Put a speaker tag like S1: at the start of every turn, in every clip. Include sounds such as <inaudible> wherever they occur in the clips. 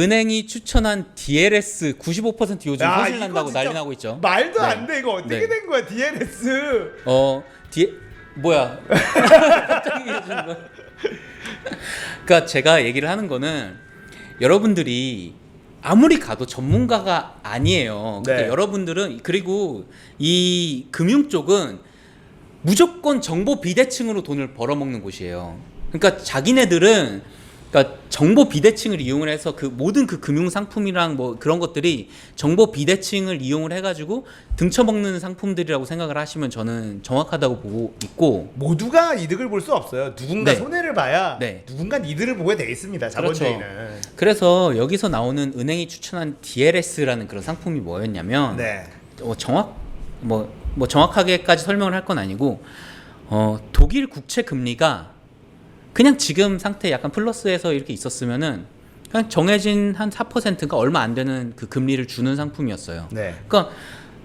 S1: 은행이 추천한 DLS 95% 요즘
S2: 야, 이거
S1: 난다고
S2: 진짜
S1: 난리 나고 있죠.
S2: 말도
S1: 네.
S2: 안 돼. 이거 어떻게
S1: 네.
S2: 된 거야, DNS?
S1: 어, 뒤에 뭐야? <laughs> 갑자기 해주는 거. 그러니까 제가 얘기를 하는 거는 여러분들이 아무리 가도 전문가가 아니에요. 그러니까
S2: 네.
S1: 여러분들은 그리고 이 금융 쪽은 무조건 정보 비대칭으로 돈을 벌어먹는 곳이에요. 그러니까 자기네들은 그러니까 정보 비대칭을 이용을 해서 그 모든 그 금융 상품이랑 뭐 그런 것들이 정보 비대칭을 이용을 해가지고 등쳐먹는 상품들이라고 생각을 하시면 저는 정확하다고 보고 있고
S2: 모두가 이득을 볼 수 없어요. 누군가
S1: 네.
S2: 손해를 봐야
S1: 네.
S2: 누군가 이득을 보게 돼 있습니다. 자본주의는.
S1: 그래서 여기서 나오는 은행이 추천한 DLS라는 그런 상품이 뭐였냐면
S2: 네.
S1: 어, 정확 뭐, 뭐 정확하게까지 설명을 할 건 아니고 어, 독일 국채 금리가 그냥 지금 상태 약간 플러스에서 이렇게 있었으면은 그냥 정해진 한 4%가 얼마 안 되는 그 금리를 주는 상품이었어요.
S2: 네.
S1: 그러니까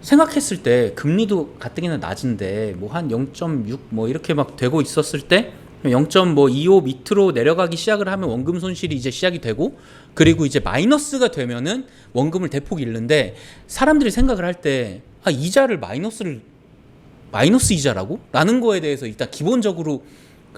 S1: 생각했을 때 금리도 가뜩이나 낮은데 뭐 한 0.6 뭐 이렇게 막 되고 있었을 때 0.25 밑으로 내려가기 시작을 하면 원금 손실이 이제 시작이 되고 그리고 이제 마이너스가 되면은 원금을 대폭 잃는데 사람들이 생각을 할 때 아, 이자를 마이너스를 마이너스 이자라고? 라는 거에 대해서 일단 기본적으로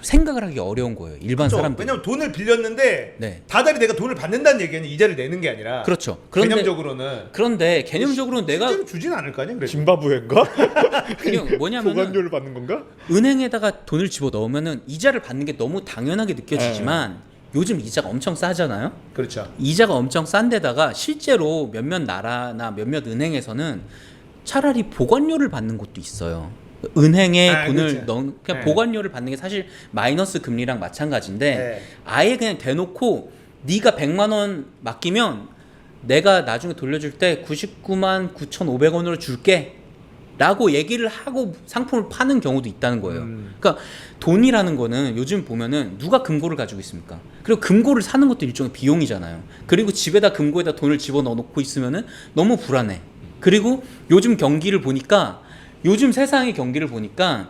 S1: 생각을 하기 어려운 거예요. 일반
S2: 그렇죠.
S1: 사람들.
S2: 왜냐면 돈을 빌렸는데
S1: 네.
S2: 다달이 내가 돈을 받는다는 얘기는 이자를 내는 게 아니라
S1: 그렇죠. 그런데
S2: 개념적으로는
S1: 그런데 개념적으로는 내가
S2: 주진 않을 거 아니야? 그래서.
S3: 짐바브웨인가? <laughs>
S1: 그냥 뭐냐면은
S3: 보관료를 받는 건가?
S1: 은행에다가 돈을 집어 넣으면은 이자를 받는 게 너무 당연하게 느껴지지만 요즘 이자가 엄청 싸잖아요.
S2: 그렇죠.
S1: 이자가 엄청 싼데다가 실제로 몇몇 나라나 몇몇 은행에서는 차라리 보관료를 받는 곳도 있어요. 은행에
S2: 아,
S1: 돈을
S2: 그렇죠.
S1: 넣은 그냥
S2: 네.
S1: 보관료를 받는 게 사실 마이너스 금리랑 마찬가지인데
S2: 네.
S1: 아예 그냥 대놓고 네가 100만 원 맡기면 내가 나중에 돌려줄 때 99만 9,500원으로 줄게. 라고 얘기를 하고 상품을 파는 경우도 있다는 거예요.
S2: 음.
S1: 그러니까 돈이라는 거는 요즘 보면은 누가 금고를 가지고 있습니까? 그리고 금고를 사는 것도 일종의 비용이잖아요. 그리고 집에다 금고에다 돈을 집어 넣어 놓고 있으면은 너무 불안해. 그리고 요즘 경기를 보니까 요즘 세상의 경기를 보니까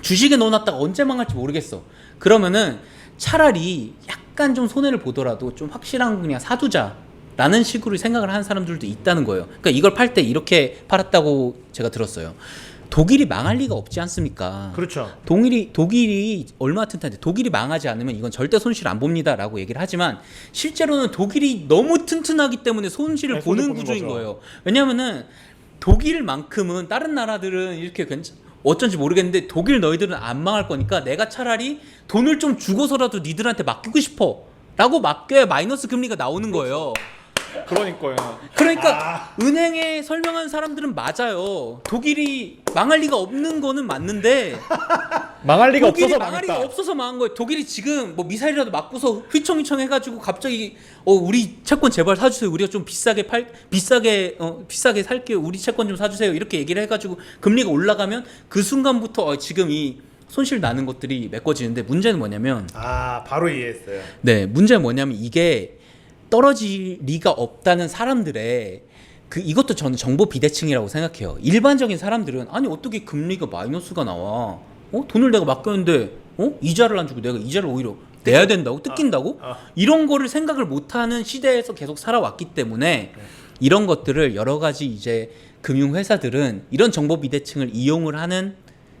S1: 주식에 넣어놨다가 언제 망할지 모르겠어. 그러면은 차라리 약간 좀 손해를 보더라도 좀 확실한 거 그냥 사두자. 라는 식으로 생각을 하는 사람들도 있다는 거예요. 그러니까 이걸 팔 때 이렇게 팔았다고 제가 들었어요. 독일이 망할 리가 없지 않습니까?
S2: 그렇죠.
S1: 독일이 독일이 얼마 튼튼한데 독일이 망하지 않으면 이건 절대 손실 안 봅니다라고 얘기를 하지만 실제로는 독일이 너무 튼튼하기 때문에 손실을
S3: 네,
S1: 보는 구조인
S3: 거죠.
S1: 거예요. 왜냐하면은 독일만큼은 다른 나라들은 이렇게 괜찮 어쩐지 모르겠는데 독일 너희들은 안 망할 거니까 내가 차라리 돈을 좀 주고서라도 니들한테 맡기고 싶어 라고 맡겨야 마이너스 금리가 나오는 거예요.
S3: 그러니까요.
S1: 그러니까 은행에 설명한 사람들은 맞아요. 독일이 망할 리가 없는 거는 맞는데
S3: 망할 리가
S1: 독일이
S3: 없어서
S1: 망할
S3: 망했다.
S1: 리가 없어서 망한 거예요. 독일이 지금 뭐 미사일이라도 맞고서 휘청휘청 해가지고 갑자기 어 우리 채권 제발 사주세요. 우리가 좀 비싸게 팔 비싸게 어 비싸게 살게요. 우리 채권 좀 사주세요. 이렇게 얘기를 해가지고 금리가 올라가면 그 순간부터 어, 지금 이 손실 나는 것들이 메꿔지는데 문제는 뭐냐면
S2: 아 바로 이해했어요.
S1: 네 문제는 뭐냐면 이게 떨어질 리가 없다는 사람들의 그 이것도 저는 정보 비대칭이라고 생각해요. 일반적인 사람들은 아니 어떻게 금리가 마이너스가 나와? 어 돈을 내가 맡겼는데 어 이자를 안 주고 내가 이자를 오히려 내야 된다고 뜯긴다고
S2: 아.
S1: 이런 거를 생각을 못하는 시대에서 계속 살아왔기 때문에 이런 것들을 여러 가지 이제 금융 회사들은 이런 정보 비대칭을 이용을 하는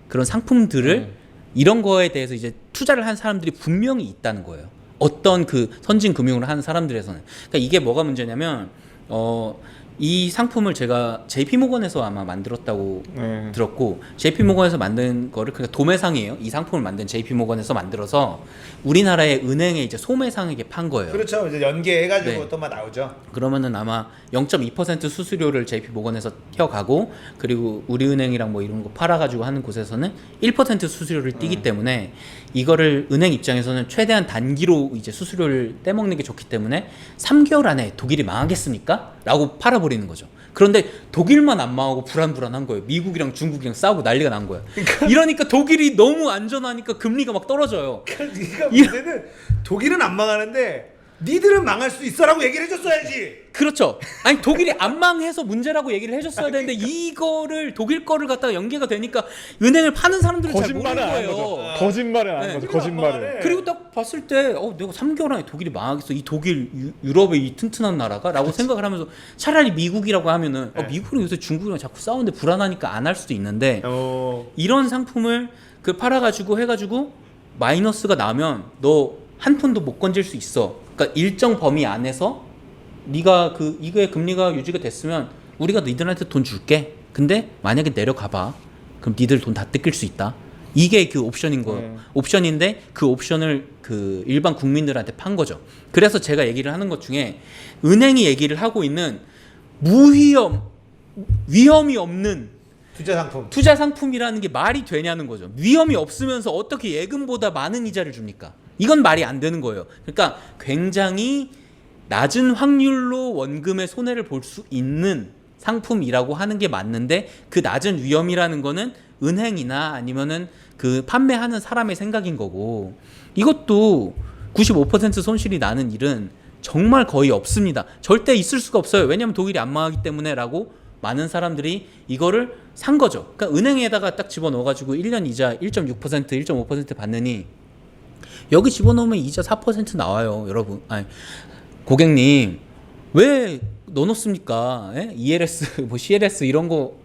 S1: 그런 상품들을 이런 거에 대해서 이제 투자를 한 사람들이 분명히 있다는 거예요. 어떤 그 선진 금융을 하는 사람들에서는. 그러니까 이게 뭐가 문제냐면 어. 이 상품을 제가 JP 모건에서 아마 만들었다고
S3: 네.
S1: 들었고 JP 모건에서 만든 거를 그러니까 도매상이에요. 이 상품을 만든 JP 모건에서 만들어서 우리나라의 은행에 이제 소매상에게 판 거예요.
S2: 그렇죠. 이제 연계해가지고
S1: 네.
S2: 또막 나오죠.
S1: 그러면은 아마 0.2% 수수료를 JP 모건에서 튀어가고 그리고 우리은행이랑 뭐 이런 거 팔아가지고 하는 곳에서는 1% 수수료를 띄기
S2: 음.
S1: 때문에 이거를 은행 입장에서는 최대한 단기로 이제 수수료를 떼먹는 게 좋기 때문에 3개월 안에 독일이 망하겠습니까? 라고 팔아버리는 거죠. 그런데 독일만 안 망하고 불안불안한 거예요. 미국이랑 중국이랑 싸우고 난리가 난 거예요. 이러니까 독일이 너무 안전하니까 금리가 막 떨어져요.
S2: 그러니까 문제는 독일은 안 망하는데 니들은 망할 수 있어라고 얘기를 해줬어야지.
S1: 그렇죠. 아니 독일이 <laughs> 안 망해서 문제라고 얘기를 해줬어야 되는데 이거를 독일 거를 갖다가 연계가 되니까 은행을 파는 사람들은 잘 모르는
S3: 안
S1: 거예요.
S3: 거죠. 거짓말을 안
S1: 네.
S3: 하는 거죠.
S2: 아빠는
S1: 그리고 딱 봤을 때, 어, 내가 3개월 안에 독일이 망하겠어. 이 독일, 유, 유럽의 이 튼튼한 나라가? 라고 생각을 하면서 차라리 미국이라고 하면은, 어,
S2: 네.
S1: 미국은 요새 중국이랑 자꾸 싸우는데 불안하니까 안 할 수도 있는데,
S2: 어.
S1: 이런 상품을 그 팔아가지고 해가지고 마이너스가 나면 너 한 푼도 못 건질 수 있어. 그러니까 일정 범위 안에서 네가 그 이거의 금리가 유지가 됐으면 우리가 너희들한테 돈 줄게. 근데 만약에 내려가 봐. 그럼 니들 돈 다 뜯길 수 있다. 이게 그 옵션인 거
S3: 네.
S1: 옵션인데 그 옵션을 그 일반 국민들한테 판 거죠. 그래서 제가 얘기를 하는 것 중에 은행이 얘기를 하고 있는 무위험 위험이 없는
S2: 투자 상품.
S1: 투자 상품이라는 게 말이 되냐는 거죠. 위험이 없으면서 어떻게 예금보다 많은 이자를 줍니까? 이건 말이 안 되는 거예요. 그러니까 굉장히 낮은 확률로 원금의 손해를 볼 수 있는 상품이라고 하는 게 맞는데 그 낮은 위험이라는 거는 은행이나 아니면은 그 판매하는 사람의 생각인 거고 이것도 95% 손실이 나는 일은 정말 거의 없습니다. 절대 있을 수가 없어요. 왜냐하면 독일이 안 망하기 때문에라고 많은 사람들이 이거를 산 거죠. 그러니까 은행에다가 딱 집어넣어가지고 1년 이자 1.6% 1.5% 받느니 여기 집어넣으면 이자 4% 나와요, 여러분. 아니, 고객님 왜 넣어놓습니까? 예? ELS, <laughs> 뭐 CLS 이런 거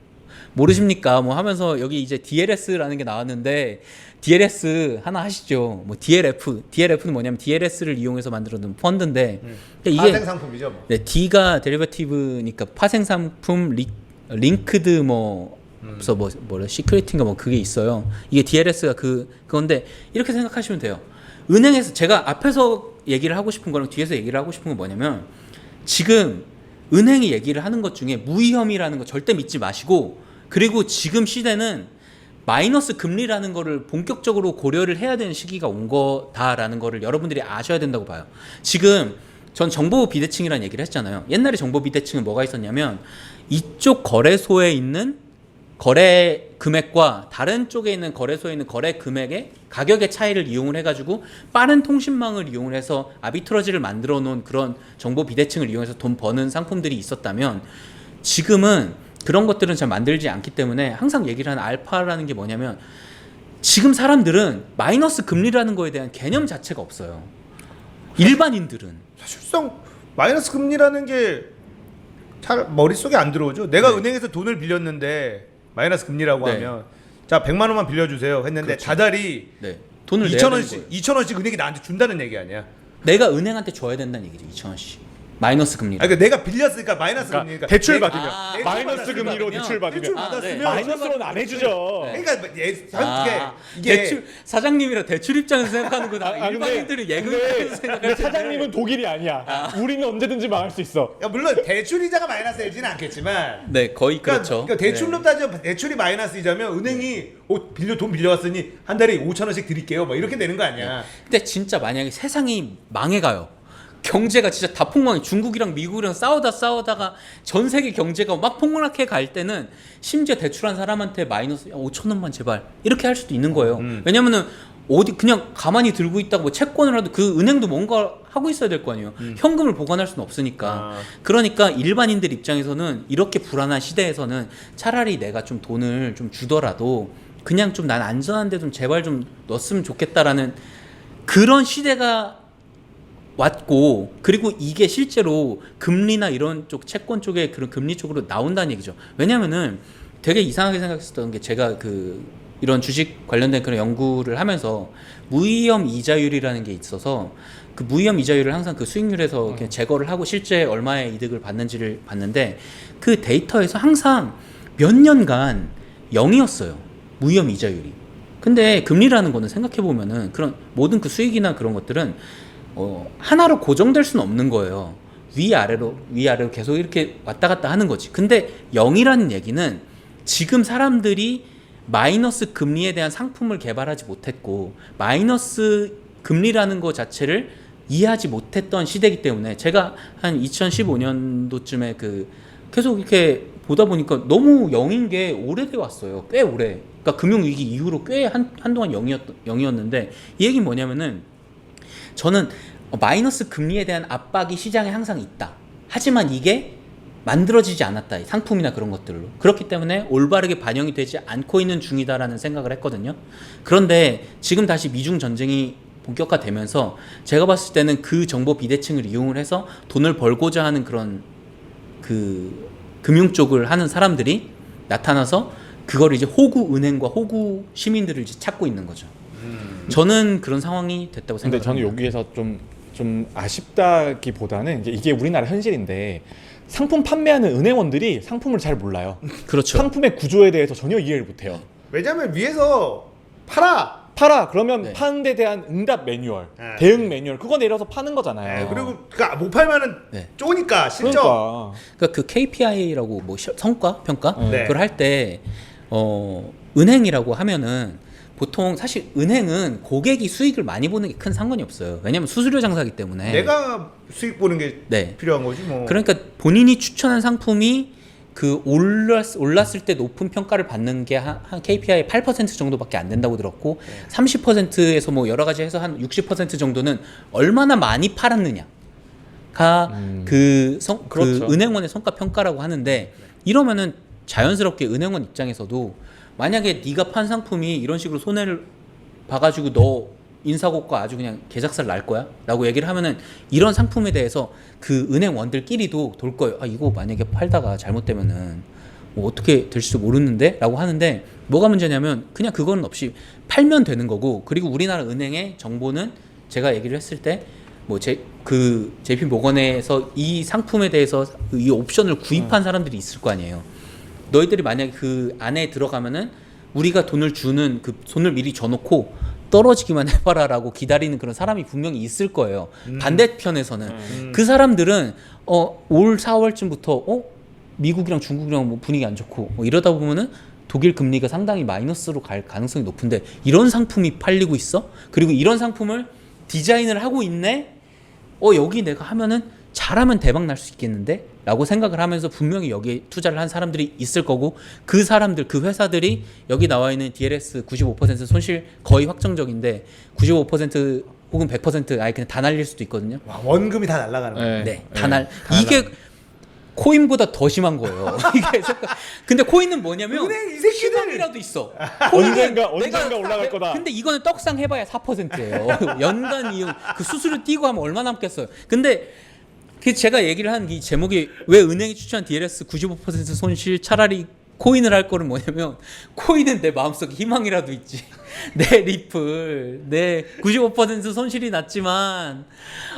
S1: 모르십니까? 뭐 하면서 여기 이제 DLS라는 게 나왔는데 DLS 하나 하시죠. 뭐 DLF, DLF는 뭐냐면 DLS를 이용해서 만들어둔 펀드인데 그러니까
S2: 파생 상품이죠. 뭐.
S1: 네, D가 데리버티브니까 파생 상품 리, 링크드 뭐 그래서 뭐 뭐래 시큐리티인가 뭐 그게 있어요. 이게 DLS가 그 그건데 이렇게 생각하시면 돼요. 은행에서 제가 앞에서 얘기를 하고 싶은 거랑 뒤에서 얘기를 하고 싶은 건 뭐냐면 지금 은행이 얘기를 하는 것 중에 무위험이라는 거 절대 믿지 마시고 그리고 지금 시대는 마이너스 금리라는 거를 본격적으로 고려를 해야 되는 시기가 온 거다라는 거를 여러분들이 아셔야 된다고 봐요. 지금 전 정보 비대칭이라는 얘기를 했잖아요. 옛날에 정보 비대칭은 뭐가 있었냐면 이쪽 거래소에 있는 거래 금액과 다른 쪽에 있는 거래소에 있는 거래 금액의 가격의 차이를 이용을 해가지고 빠른 통신망을 이용을 해서 아비트러지를 만들어 놓은 그런 정보 비대칭을 이용해서 돈 버는 상품들이 있었다면 지금은 그런 것들은 잘 만들지 않기 때문에 항상 얘기를 하는 알파라는 게 뭐냐면 지금 사람들은 마이너스 금리라는 거에 대한 개념 자체가 없어요. 일반인들은
S2: 사실상 마이너스 금리라는 게 잘 머릿속에 안 들어오죠. 내가
S1: 네.
S2: 은행에서 돈을 빌렸는데 마이너스 금리라고
S1: 네.
S2: 하면 자 100만 원만 빌려주세요 했는데
S1: 그렇죠.
S2: 다달이
S1: 네. 돈을 내야
S2: 2천
S1: 되는
S2: 원씩
S1: 거예요.
S2: 2천 원씩 은행이 나한테 준다는 얘기 아니야.
S1: 내가 은행한테 줘야 된다는 얘기죠. 2천 원씩. 마이너스 금리.
S2: 아 그러니까 내가 빌렸으니까 마이너스
S3: 그러니까
S2: 금리니까
S3: 대출
S2: 내가-
S3: 받으면
S1: 아,
S3: 마이너스
S2: 대출
S3: 금리로
S1: 받으면
S3: 대출 받으면
S2: 대출
S1: 아, 네.
S2: 받았으면
S3: 마이너스로는 안 해주죠.
S1: 네.
S2: 그러니까 예,
S1: 아,
S2: 이게
S1: 대출 사장님이라 대출 입장에서 생각하는구나.
S3: 아, 아, 근데-
S1: 일반인들은 예금
S3: 근데-
S1: 입장에서 생각할
S3: 근데
S1: 텐데.
S3: 사장님은 독일이 아니야. 우리는 언제든지 망할 수 있어.
S2: 야, 물론 대출 이자가 마이너스 이지는 않겠지만
S1: 네, 거의
S2: 그러니까,
S1: 그렇죠.
S2: 그러니까 대출로 따져 대출이 마이너스 이자면 은행이 어, 빌려 돈 빌려왔으니 한 달에 5천 원씩 드릴게요. 뭐 이렇게 되는 거 아니야.
S1: 근데 진짜 만약에 세상이 망해가요. 경제가 진짜 다 폭망해. 중국이랑 미국이랑 싸우다 싸우다가 전 세계 경제가 막 폭락해 갈 때는 심지어 대출한 사람한테 마이너스 5천 원만 제발 이렇게 할 수도 있는 거예요.
S2: 음.
S1: 왜냐면은 어디 그냥 가만히 들고 있다가 뭐 채권을 하도 그 은행도 뭔가 하고 있어야 될 거 아니에요. 현금을 보관할 수는 없으니까.
S2: 음. 아.
S1: 그러니까 일반인들 입장에서는 이렇게 불안한 시대에서는 차라리 내가 좀 돈을 좀 주더라도 그냥 좀 난 안전한데 좀 제발 좀 넣었으면 좋겠다라는 그런 시대가 왔고 그리고 이게 실제로 금리나 이런 쪽 채권 쪽에 그런 금리 쪽으로 나온다는 얘기죠. 왜냐면은 되게 이상하게 생각했었던 게 제가 그 이런 주식 관련된 그런 연구를 하면서 무위험 이자율이라는 게 있어서 그 무위험 이자율을 항상 그 수익률에서 그냥 제거를 하고 실제 얼마의 이득을 받는지를 봤는데 그 데이터에서 항상 몇 년간 0이었어요. 무위험 이자율이. 근데 금리라는 거는 생각해 보면은 그런 모든 그 수익이나 그런 것들은 어, 하나로 고정될 수는 없는 거예요. 위아래로 위아래로 계속 이렇게 왔다 갔다 하는 거지. 근데 0이라는 얘기는 지금 사람들이 마이너스 금리에 대한 상품을 개발하지 못했고 마이너스 금리라는 것 자체를 이해하지 못했던 시대이기 때문에 제가 한 2015년도쯤에 그 계속 이렇게 보다 보니까 너무 0인 게 오래돼 왔어요. 꽤 오래. 그러니까 금융 위기 이후로 꽤 한, 한동안 0이었, 0이었는데 이 얘기는 뭐냐면은 저는 어, 마이너스 금리에 대한 압박이 시장에 항상 있다. 하지만 이게 만들어지지 않았다. 이 상품이나 그런 것들로. 그렇기 때문에 올바르게 반영이 되지 않고 있는 중이다라는 생각을 했거든요. 그런데 지금 다시 미중 전쟁이 본격화되면서 제가 봤을 때는 그 정보 비대칭을 이용을 해서 돈을 벌고자 하는 그런 그 금융 쪽을 하는 사람들이 나타나서 그걸 이제 호구 은행과 호구 시민들을 이제 찾고 있는 거죠. 저는 그런 상황이 됐다고
S3: 근데
S1: 생각합니다.
S3: 저는 여기에서 좀, 좀 아쉽다기보다는 이제 이게 우리나라 현실인데 상품 판매하는 은행원들이 상품을 잘 몰라요.
S1: 그렇죠.
S3: 상품의 구조에 대해서 전혀 이해를 못해요.
S2: 왜냐면 위에서 팔아.
S3: 팔아 그러면
S1: 네.
S3: 파는 데 대한 응답 매뉴얼,
S2: 네.
S3: 대응 매뉴얼 그거 내려서 파는 거잖아요.
S2: 네, 그리고 그못 팔면은
S1: 네.
S2: 쪼니까 실적.
S3: 그러니까
S1: 그러니까 그 KPI라고 뭐 시- 성과 평가
S2: 네.
S1: 그걸 할 때 어, 은행이라고 하면은 보통 사실 은행은 고객이 수익을 많이 보는 게 큰 상관이 없어요. 왜냐면 수수료 장사기 때문에.
S2: 내가 수익 보는 게
S1: 네.
S2: 필요한 거지 뭐.
S1: 그러니까 본인이 추천한 상품이 그 올랐, 올랐을 때 높은 평가를 받는 게 한 KPI 8% 정도밖에 안 된다고 들었고
S2: 네.
S1: 30%에서 뭐 여러 가지 해서 한 60% 정도는 얼마나 많이 팔았느냐가 그, 성, 그
S3: 그렇죠.
S1: 은행원의 성과 평가라고 하는데 이러면은 자연스럽게 은행원 입장에서도 만약에 네가 판 상품이 이런 식으로 손해를 봐가지고 너 인사고과 아주 그냥 개작살 날 거야? 라고 얘기를 하면은 이런 상품에 대해서 그 은행원들끼리도 돌 거예요. 아, 이거 만약에 팔다가 잘못되면은 뭐 어떻게 될지도 모르는데? 라고 하는데 뭐가 문제냐면 그냥 그건 없이 팔면 되는 거고 그리고 우리나라 은행의 정보는 제가 얘기를 했을 때 뭐제그 JP 모건에서 이 상품에 대해서 이 옵션을 구입한 사람들이 있을 거 아니에요. 너희들이 만약에 그 안에 들어가면은 우리가 돈을 주는 그 돈을 미리 줘놓고 떨어지기만 <laughs> 해봐라라고 기다리는 그런 사람이 분명히 있을 거예요. 반대편에서는 그 사람들은 어, 올 4월쯤부터 어 미국이랑 중국이랑 뭐 분위기 안 좋고 뭐 이러다 보면은 독일 금리가 상당히 마이너스로 갈 가능성이 높은데 이런 상품이 팔리고 있어? 그리고 이런 상품을 디자인을 하고 있네? 어 여기 내가 하면은 잘하면 대박 날 수 있겠는데? 라고 생각을 하면서 분명히 여기에 투자를 한 사람들이 있을 거고 그 사람들 그 회사들이 여기 나와 있는 DLS 95% 손실 거의 확정적인데 95% 혹은 100% 아예 그냥 다 날릴 수도 있거든요.
S2: 와, 원금이 다 날아가는 거야.
S3: 네.
S1: 네, 다 날. 이게 코인보다 더 심한 거예요. <laughs> 이게 생각- 근데 코인은 뭐냐면
S2: 은행 이 새끼들!
S1: 희망이라도 있어.
S3: 언젠가- 언젠가 올라갈 거다.
S1: 근데 이거는 떡상 해봐야 4%예요. <laughs> 연간 이용 그 수수료 띄고 하면 얼마 남겠어요. 근데 그 제가 얘기를 한 이 제목이 왜 은행이 추천한 DLS 95% 손실 차라리 코인을 할 거는 뭐냐면 코인은 내 마음속에 희망이라도 있지. <laughs> 내 리플 내 95% 손실이 났지만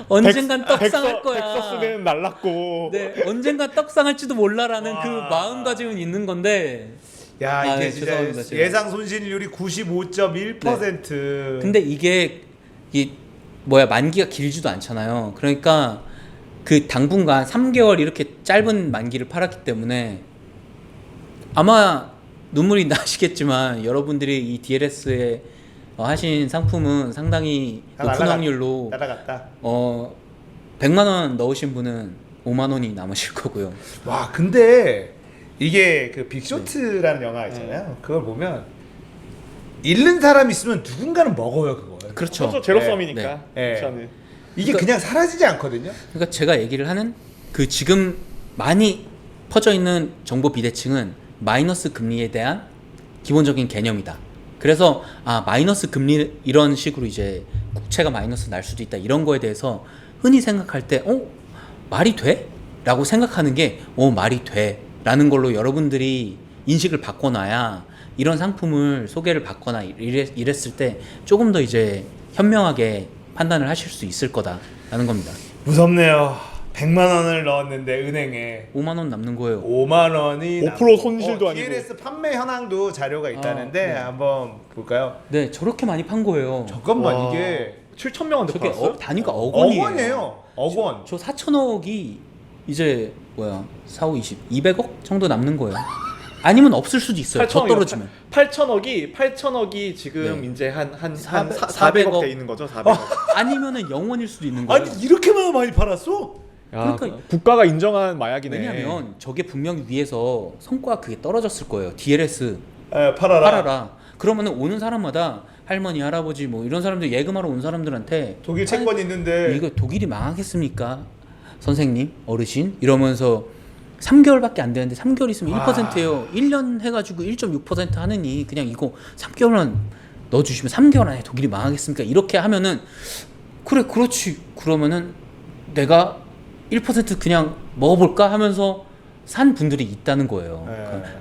S1: 언젠간 떡상할 거야.
S3: 텍서스는 날랐고
S1: 네, 언젠가 떡상할지도 몰라라는 그
S2: 와.
S1: 마음가짐은 있는 건데.
S2: 야
S1: 아,
S2: 이게
S1: 네,
S2: 진짜
S1: 죄송합니다, 제가.
S2: 예상 손실률이 95.1%.
S1: 근데 이게 이 뭐야 만기가 길지도 않잖아요. 그러니까 그 당분간 3개월 이렇게 짧은 만기를 팔았기 때문에 아마 눈물이 <laughs> 나시겠지만 여러분들이 이 DLS에 어, 하신 상품은 상당히
S2: 다
S1: 높은
S2: 날아갔-
S1: 확률로
S2: 날아갔다.
S1: 어 100만 원 넣으신 분은 5만 원이 남으실 거고요.
S2: 와 근데 이게 그 빅쇼트라는 영화 있잖아요. 그걸 보면 잃는 사람 있으면 누군가는 먹어요 그걸.
S1: 그렇죠.
S3: 그렇죠 제로섬이니까
S2: 네. 네.
S3: 옵션은.
S2: 이게
S1: 그러니까-
S2: 그냥 사라지지 않거든요.
S1: 그러니까 제가 얘기를 하는 그 지금 많이 퍼져 있는 정보 비대칭은 마이너스 금리에 대한 기본적인 개념이다. 그래서 아 마이너스 금리 이런 식으로 이제 국채가 마이너스 날 수도 있다 이런 거에 대해서 흔히 생각할 때 어 말이 돼? 라고 생각하는 게 어 말이 돼 라는 걸로 여러분들이 인식을 바꿔놔야 이런 상품을 소개를 받거나 이랬, 이랬을 때 조금 더 이제 현명하게 판단을 하실 수 있을 거다라는 겁니다.
S2: 무섭네요. 100만 원을 넣었는데 은행에
S1: 5만 원 남는 거예요.
S2: 5만 원이
S3: 5% 손실도
S2: 어,
S3: 아니고.
S2: DLS 판매 현황도 자료가 있다는데
S1: 아, 네.
S2: 한번 볼까요?
S1: 네, 저렇게 많이 판 거예요.
S2: 잠깐만
S3: 와.
S2: 이게
S3: 7천 명한테
S1: 저게
S3: 팔았어요?
S1: 어, 단위가
S2: 억억
S1: 원이에요.
S2: 원이에요. 억 원.
S1: 저 4천억이 이제 뭐야? 4, 5, 20, 200억 정도 남는 거예요. 아니면 없을 수도 있어요. 더 떨어지면.
S3: 8천억이 8천억이 지금
S1: 네.
S3: 이제 한한
S1: 사백-
S3: 400억
S1: 400억
S3: 돼 있는 거죠 400억.
S1: 아니면은 영원일 수도 있는 거예요.
S2: 아니 이렇게만 많이 팔았어?
S3: 야,
S1: 그러니까-
S3: 국가가 인정한 마약이네.
S1: 왜냐하면 저게 분명히 위에서 성과 그게 떨어졌을 거예요. DLS
S2: 에, 팔아라.
S1: 팔아라. 그러면은 오는 사람마다 할머니, 할아버지 뭐 이런 사람들 예금하러 온 사람들한테
S2: 독일 채권 있는데
S1: 이거 독일이 망하겠습니까? 선생님, 어르신 이러면서 3개월밖에 안 되는데 3개월 있으면
S2: 와.
S1: 1%예요. 1년 해가지고 1.6% 하느니 그냥 이거 3개월만 넣어주시면 3개월 안에 독일이 망하겠습니까? 이렇게 하면은 그래 그렇지 그러면은 내가 1% 그냥 먹어볼까 하면서 산 분들이 있다는 거예요.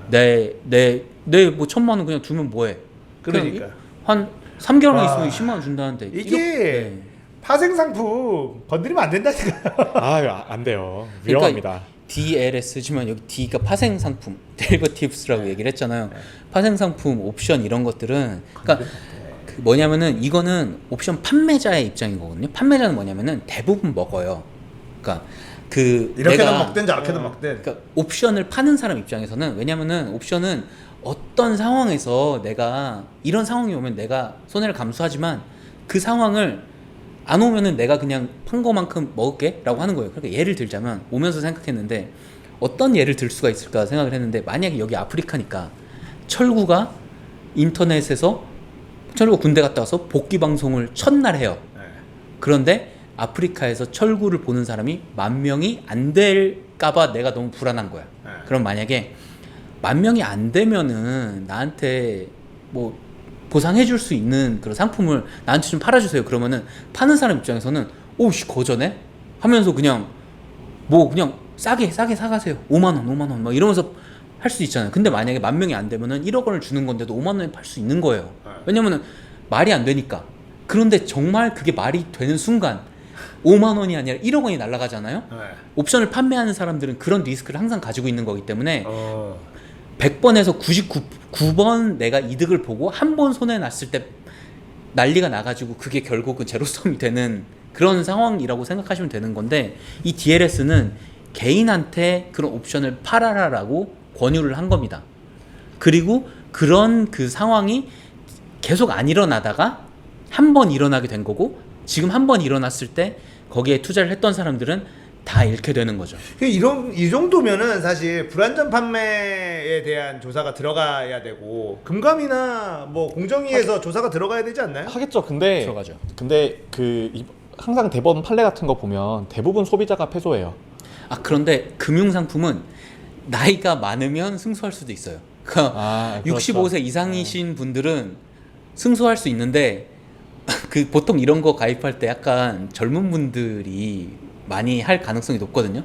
S2: 네.
S1: 내내 내 뭐 천만 원 그냥 두면 뭐해?
S2: 그러니까
S1: 이- 한 3개월만
S2: 와.
S1: 있으면 10만 원 준다는데
S2: 이게
S1: 네.
S2: 파생 상품 건드리면 안 된다니까. <laughs>
S3: 아, 안 돼요.
S1: 그러니까
S3: 위험합니다.
S1: DLS지만 여기 D가 파생 상품, 데리버티브스라고
S2: 네.
S1: 얘기를 했잖아요. 파생 상품, 옵션 이런 것들은 그러니까 그 뭐냐면은 이거는 옵션 판매자의 입장인 거거든요. 판매자는 뭐냐면은 대부분 먹어요. 그러니까 그
S2: 이렇게든
S1: 내가
S2: 먹든 저렇게든
S3: 어.
S2: 먹든.
S1: 그러니까 옵션을 파는 사람 입장에서는 왜냐면은 옵션은 어떤 상황에서 내가 이런 상황이 오면 내가 손해를 감수하지만 그 상황을 안 오면은 내가 그냥 판 거만큼 먹을게 라고 하는 거예요. 그러니까 예를 들자면 오면서 생각했는데 어떤 예를 들 수가 있을까 생각을 했는데 만약에 여기 아프리카니까 철구가 인터넷에서 철구가 군대 갔다 와서 복귀 방송을 첫날 해요.
S2: 네.
S1: 그런데 아프리카에서 철구를 보는 사람이 만 명이 안 될까봐 내가 너무 불안한 거야.
S2: 네.
S1: 그럼 만약에 만 명이 안 되면은 나한테 뭐 보상해 줄 수 있는 그런 상품을 나한테 좀 팔아주세요. 그러면은 파는 사람 입장에서는 오씨 거저네 하면서 그냥 뭐 그냥 싸게 싸게 사가세요. 5만 원, 5만 원 막 이러면서 할 수 있잖아요. 근데 만약에 만 명이 안 되면은 1억 원을 주는 건데도 5만 원에 팔 수 있는 거예요.
S2: 네.
S1: 왜냐면은 말이 안 되니까. 그런데 정말 그게 말이 되는 순간 5만 원이 아니라 1억 원이 날아가잖아요.
S2: 네.
S1: 옵션을 판매하는 사람들은 그런 리스크를 항상 가지고 있는 거기 때문에
S2: 어.
S1: 100번에서 99번 내가 이득을 보고 한 번 손해 났을 때 난리가 나가지고 그게 결국은 제로섬이 되는 그런 상황이라고 생각하시면 되는 건데 이 DLS는 개인한테 그런 옵션을 팔아라라고 권유를 한 겁니다. 그리고 그런 그 상황이 계속 안 일어나다가 한 번 일어나게 된 거고 지금 한 번 일어났을 때 거기에 투자를 했던 사람들은 다 잃게 되는 거죠.
S2: 그 이런 이 정도면은 사실 불안전 판매에 대한 조사가 들어가야 되고 금감이나 뭐 공정위에서 조사가 들어가야 되지 않나요?
S3: 하겠죠. 근데
S1: 들어가죠.
S3: 근데 그 이- 항상 대법원 판례 같은 거 보면 대부분 소비자가 패소해요.
S1: 아 그런데 금융 상품은 나이가 많으면 승소할 수도 있어요. 그러니까
S3: 아, 그렇죠.
S1: 65세 이상이신 분들은 승소할 수 있는데 <laughs> 그 보통 이런 거 가입할 때 약간 젊은 분들이 많이 할 가능성이 높거든요.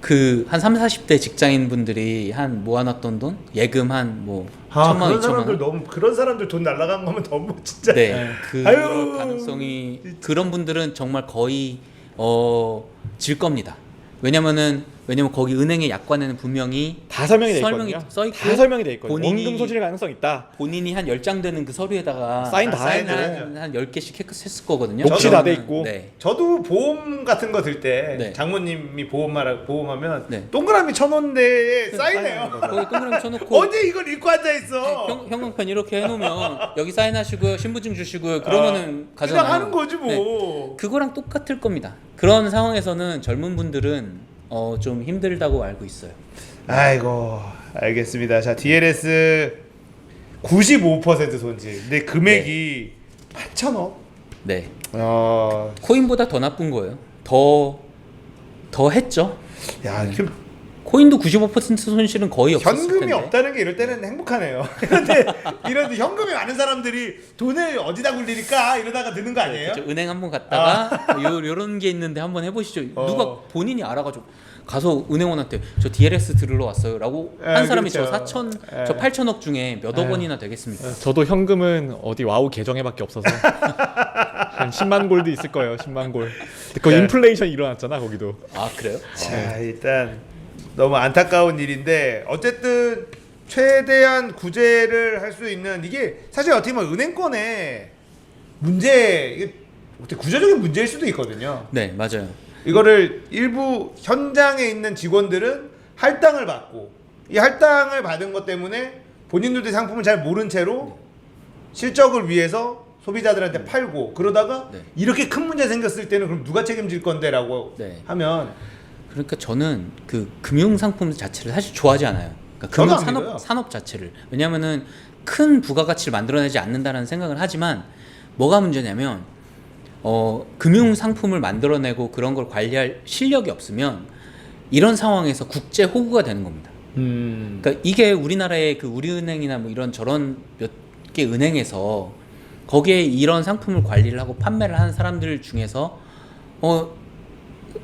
S1: 그한 3, 40대 직장인 분들이 한 모아놨던 돈 예금 한뭐
S2: 아,
S1: 천만 원,
S2: 그런
S1: 이천만
S2: 사람들
S1: 원.
S2: 너무 그런 사람들 돈 날라간 거면 너무 <laughs> 진짜.
S1: 네, 그
S2: 아유,
S1: 가능성이 그런 분들은 정말 거의 어, 질 겁니다. 왜냐면은 왜냐면 거기 은행의 약관에는 분명히
S3: 다 설명이 돼
S1: 설명이
S3: 있거든요.
S1: 써 있고
S3: 다 설명이 돼 있거든요.
S1: 본인이-
S3: 원금 소진의 가능성 있다.
S1: 본인이 한 10장 되는 그 서류에다가
S3: 사인 다
S2: 사인을
S3: 했는데
S2: 해야죠.
S1: 한 10개씩 했을 거거든요.
S3: 녹취 다돼
S1: 그러면은-
S3: 있고.
S1: 네.
S2: 저도 보험 같은 거 들 때
S1: 네.
S2: 장모님이 보험하라 보험하면
S1: 네.
S2: 동그라미 천 원대에 사인해요.
S1: 거기 동그라미 쳐놓고 <laughs>
S2: 언제 이걸 읽고 앉아 있어?
S1: 형, 형광펜 이렇게 해놓으면 여기 사인하시고요 신분증 주시고요 그러면은
S2: 어,
S1: 가잖아요.
S2: 그냥 하는 거지 뭐.
S1: 네. 그거랑 똑같을 겁니다. 그런 상황에서는 젊은 분들은 어, 좀 힘들다고 알고 있어요.
S2: 아이고 알겠습니다. 자 DLS 95% 손실. 근데 금액이 8천억.
S1: 네.
S2: 어,
S1: 코인보다 더 나쁜 거예요. 더, 더 했죠.
S2: 야,
S1: 네.
S2: 그
S1: 코인도 95% 손실은 거의 없었을
S2: 현금이
S1: 텐데.
S2: 없다는 게 이럴 때는 행복하네요. <laughs> 그런데 이런 현금이 많은 사람들이 돈을 어디다 굴리니까 이러다가 드는 거 아니에요?
S1: 그쵸, 은행 한번 갔다가 요 요런 게 있는데 한번 해보시죠.
S2: 어.
S1: 누가 본인이 알아가지고 가서 은행원한테 저 DLS 들으러 왔어요라고
S2: 예,
S1: 한 사람이
S2: 그렇죠.
S1: 저 4천
S2: 예.
S1: 저 8천억 중에 몇억
S2: 예.
S1: 원이나 되겠습니까?
S3: 저도 현금은 어디 와우 계정에밖에 없어서 한 10만 골도 있을 거예요. 10만 골. 그
S2: 네.
S3: 인플레이션 일어났잖아 거기도.
S1: 아 그래요?
S2: 자 일단 너무 안타까운 일인데 어쨌든 최대한 구제를 할 수 있는 이게 사실 어떻게 보면 은행권의 문제 이게 어떻게 구조적인 문제일 수도 있거든요.
S1: 네 맞아요.
S2: 이거를 일부 현장에 있는 직원들은 할당을 받고 이 할당을 받은 것 때문에 본인들도 상품을 잘 모른 채로 실적을 위해서 소비자들한테 팔고 그러다가
S1: 네.
S2: 이렇게 큰 문제 생겼을 때는 그럼 누가 책임질 건데라고
S1: 네.
S2: 하면
S1: 그러니까 저는 그 금융 상품 자체를 사실 좋아하지 않아요. 그러니까
S2: 저도
S1: 금융
S2: 믿어요.
S1: 산업 산업 자체를 왜냐하면은 큰 부가가치를 만들어내지 않는다는 생각을 하지만 뭐가 문제냐면 어, 금융 상품을 만들어내고 그런 걸 관리할 실력이 없으면 이런 상황에서 국제 호구가 되는 겁니다.
S2: 음.
S1: 그러니까 이게 우리나라의 그 우리은행이나 뭐 이런 저런 몇 개 은행에서 거기에 이런 상품을 관리를 하고 판매를 하는 사람들 중에서 어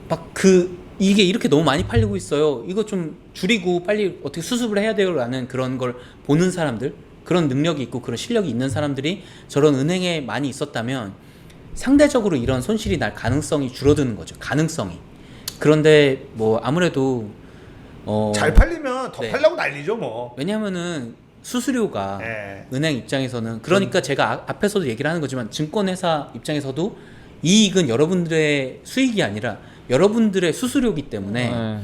S1: 막 그 이게 이렇게 너무 많이 팔리고 있어요. 이거 좀 줄이고 빨리 어떻게 수습을 해야 돼요 라는 그런 걸 보는 사람들, 그런 능력이 있고 그런 실력이 있는 사람들이 저런 은행에 많이 있었다면 상대적으로 이런 손실이 날 가능성이 줄어드는 거죠. 가능성이. 그런데 뭐 아무래도 어
S2: 잘 팔리면 더
S1: 네.
S2: 팔려고 난리죠 뭐.
S1: 왜냐면은 수수료가
S2: 예.
S1: 은행 입장에서는 그러니까 제가 아- 앞에서도 얘기를 하는 거지만 증권회사 입장에서도 이익은 여러분들의 수익이 아니라 여러분들의 수수료기 때문에
S3: 네.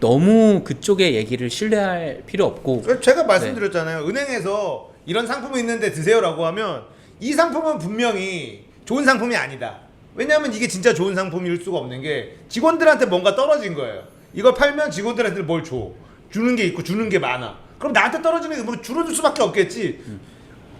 S1: 너무 그쪽의 얘기를 신뢰할 필요 없고
S2: 그래서 제가 말씀드렸잖아요. 은행에서 이런 상품이 있는데 드세요라고 하면 이 상품은 분명히 좋은 상품이 아니다. 왜냐하면 이게 진짜 좋은 상품일 수가 없는 게 직원들한테 뭔가 떨어진 거예요. 이걸 팔면 직원들한테 뭘 줘. 주는 게 있고 주는 게 많아. 그럼 나한테 떨어지는 게뭐 줄어들 수밖에 없겠지.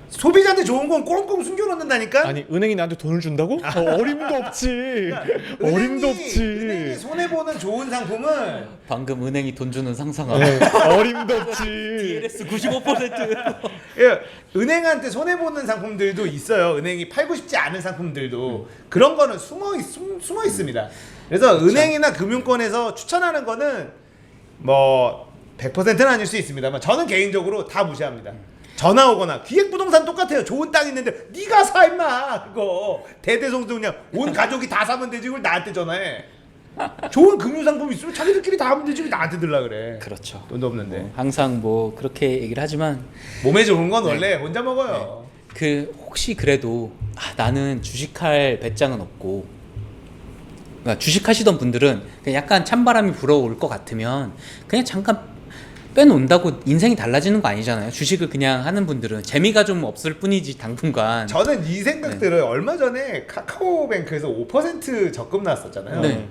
S2: 소비자한테 좋은 건 꽁꽁 숨겨놓는다니까.
S3: 아니 은행이 나한테 돈을 준다고? 어, 어림도 없지. <laughs>
S2: 은행이-
S3: 어림도 없지.
S2: 은행이 손해 보는 좋은 상품은
S1: 방금 은행이 돈 주는 상상하고
S3: 네, 어림도 없지.
S1: DLS 95% <laughs>
S2: 예, 은행한테 손해 보는 상품들도 있어요. 은행이 팔고 싶지 않은 상품들도 그런 거는 숨어 있, 숨, 숨어 있습니다. 그래서 은행이나 금융권에서 추천하는 거는 뭐 100%는 아닐 수 있습니다만 저는 개인적으로 다 무시합니다. 전화 오거나 기획 부동산 똑같아요. 좋은 땅 있는데 네가 사 임마 그거 대대성수 그냥 온 가족이 다 사면 되지 그걸 나한테 전화해. 좋은 금융상품 있으면 자기들끼리 다 하면 되지 왜 나한테 들라 그래.
S1: 그렇죠.
S2: 돈도 없는데
S1: 어, 항상 뭐 그렇게 얘기를 하지만
S2: 몸에 좋은 건 원래 혼자 먹어요.
S1: 그 혹시 그래도 아, 나는 주식할 배짱은 없고 그러니까 주식하시던 분들은 그냥 약간 찬바람이 불어올 것 같으면 그냥 잠깐 빼놓는다고 인생이 달라지는 거 아니잖아요. 주식을 그냥 하는 분들은 재미가 좀 없을 뿐이지 당분간.
S2: 저는 이 생각들을 얼마 전에 카카오뱅크에서 5% 적금 나왔었잖아요.
S1: 네.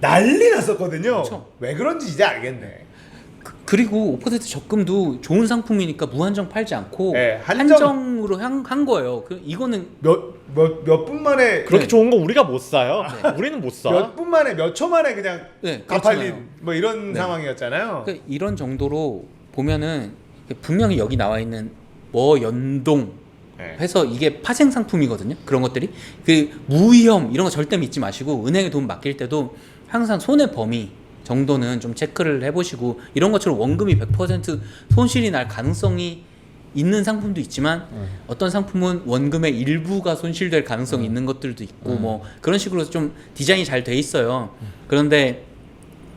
S2: 난리 났었거든요.
S1: 그쵸.
S2: 왜 그런지 이제 알겠네.
S1: 그, 리고 5% 적금도 좋은 상품이니까 무한정 팔지 않고
S2: 네, 한정-
S1: 한정 으로 한, 한 거예요. 그 이거는
S2: 몇몇몇분 만에
S3: 그렇게
S1: 네.
S3: 좋은 거 우리가 못 사요. <laughs> 우리는 못 사.
S2: 몇 분 만에 몇 초 만에 그냥
S1: 네,
S2: 다
S1: 그렇잖아요.
S2: 팔린 뭐 이런
S1: 네.
S2: 상황이었잖아요.
S1: 그러니까 이런 정도로 보면은 분명히 여기 나와 있는 뭐 연동
S2: 네.
S1: 해서 이게 파생 상품이거든요. 그런 것들이 그 무위험 이런 거 절대 믿지 마시고 은행에 돈 맡길 때도 항상 손해 범위 정도는 좀 체크를 해보시고 이런 것처럼 원금이 100% 손실이 날 가능성이 있는 상품도 있지만 어떤 상품은 원금의 일부가 손실될 가능성이 있는 것들도 있고 뭐 그런 식으로 좀 디자인이 잘 돼 있어요. 그런데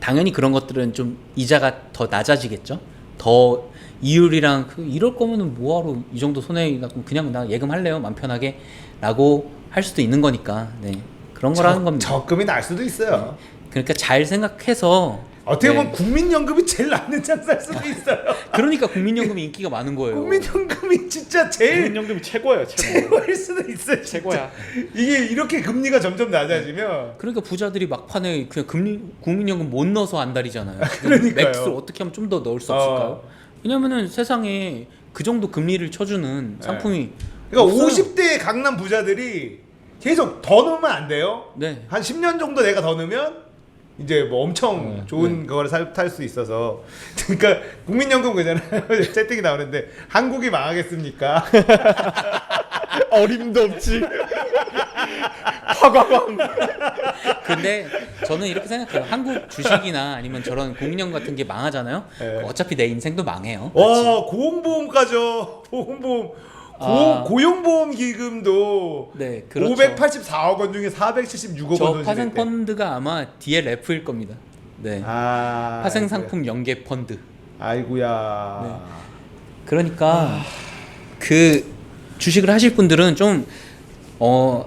S1: 당연히 그런 것들은 좀 이자가 더 낮아지겠죠. 더 이율이랑 그 이럴 거면은 뭐하러 이 정도 손해 갖고 그냥 나 예금 할래요, 맘 편하게라고 할 수도 있는 거니까. 네 그런 거라는
S2: 적-
S1: 겁니다.
S2: 적금이 날 수도 있어요.
S1: 그러니까 잘 생각해서
S2: 어떻게
S1: 네.
S2: 보면 국민연금이 제일 낫는 장사일 수도 있어요.
S1: 그러니까 국민연금이 인기가 많은 거예요.
S2: 국민연금이 진짜 제일
S3: 국민연금이 최고예요. 최고.
S2: 최고일 수도 있어요. 진짜.
S3: 최고야.
S2: 이게 이렇게 금리가 점점 낮아지면
S1: 그러니까 부자들이 막판에 그냥 금리 국민연금 못 넣어서 안달이잖아요. <laughs>
S2: 그러니까요.
S1: 맥스를 어떻게 하면 좀 더 넣을 수 없을까요?
S2: 어.
S1: 왜냐면은 세상에 그 정도 금리를 쳐주는 상품이
S2: 그러니까
S1: 없어요.
S2: 50대 강남 부자들이 계속 더 넣으면 안 돼요.
S1: 네.
S2: 한 10년 정도 내가 더 넣으면 이제 뭐 엄청
S3: 네.
S2: 좋은 거를 탈 수 있어서 <laughs> 그러니까 국민연금 그잖아요. <laughs> 채팅이 나오는데 한국이 망하겠습니까? <laughs>
S3: 어림도 없지. 화광광.
S1: 근데 저는 이렇게 생각해요. 한국 주식이나 아니면 저런 국민연금 같은 게 망하잖아요.
S2: 네.
S1: 어차피 내 인생도 망해요.
S2: 와 고용보험까죠. 보험보험 고,
S1: 아.
S2: 고 용보험 기금도
S1: 네, 그렇죠.
S2: 584억 원 중에 476억 저원
S1: 파생
S2: 손실했대.
S1: 펀드가 아마 DLF일 겁니다. 네.
S2: 아,
S1: 파생 상품 연계 펀드.
S2: 아이고야.
S1: 네. 그러니까 그 주식을 하실 분들은 좀 어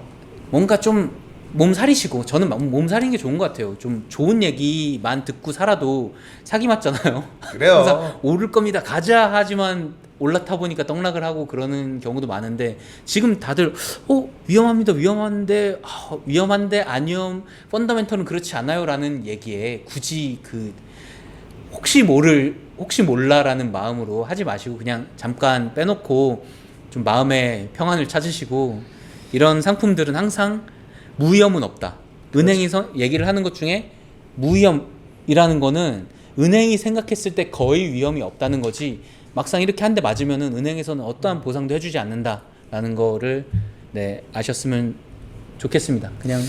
S1: 뭔가 좀 몸살이시고 저는 몸- 몸살인 게 좋은 것 같아요. 좀 좋은 얘기만 듣고 살아도 사기 맞잖아요.
S2: 그래요.
S1: 항상 오를 겁니다. 가자 하지만 올라타 보니까 떡락을 하고 그러는 경우도 많은데 지금 다들 어 위험합니다. 위험한데 아, 위험한데 아니요. 펀더멘털은 그렇지 않아요라는 얘기에 굳이 그 혹시 모를 혹시 몰라라는 마음으로 하지 마시고 그냥 잠깐 빼놓고 좀 마음의 평안을 찾으시고 이런 상품들은 항상 무위험은 없다. 은행에서 얘기를 하는 것 중에 무위험이라는 거는 은행이 생각했을 때 거의 위험이 없다는 거지 막상 이렇게 한 대 맞으면은 은행에서는 어떠한 보상도 해주지 않는다라는 거를 네 아셨으면 좋겠습니다. 그냥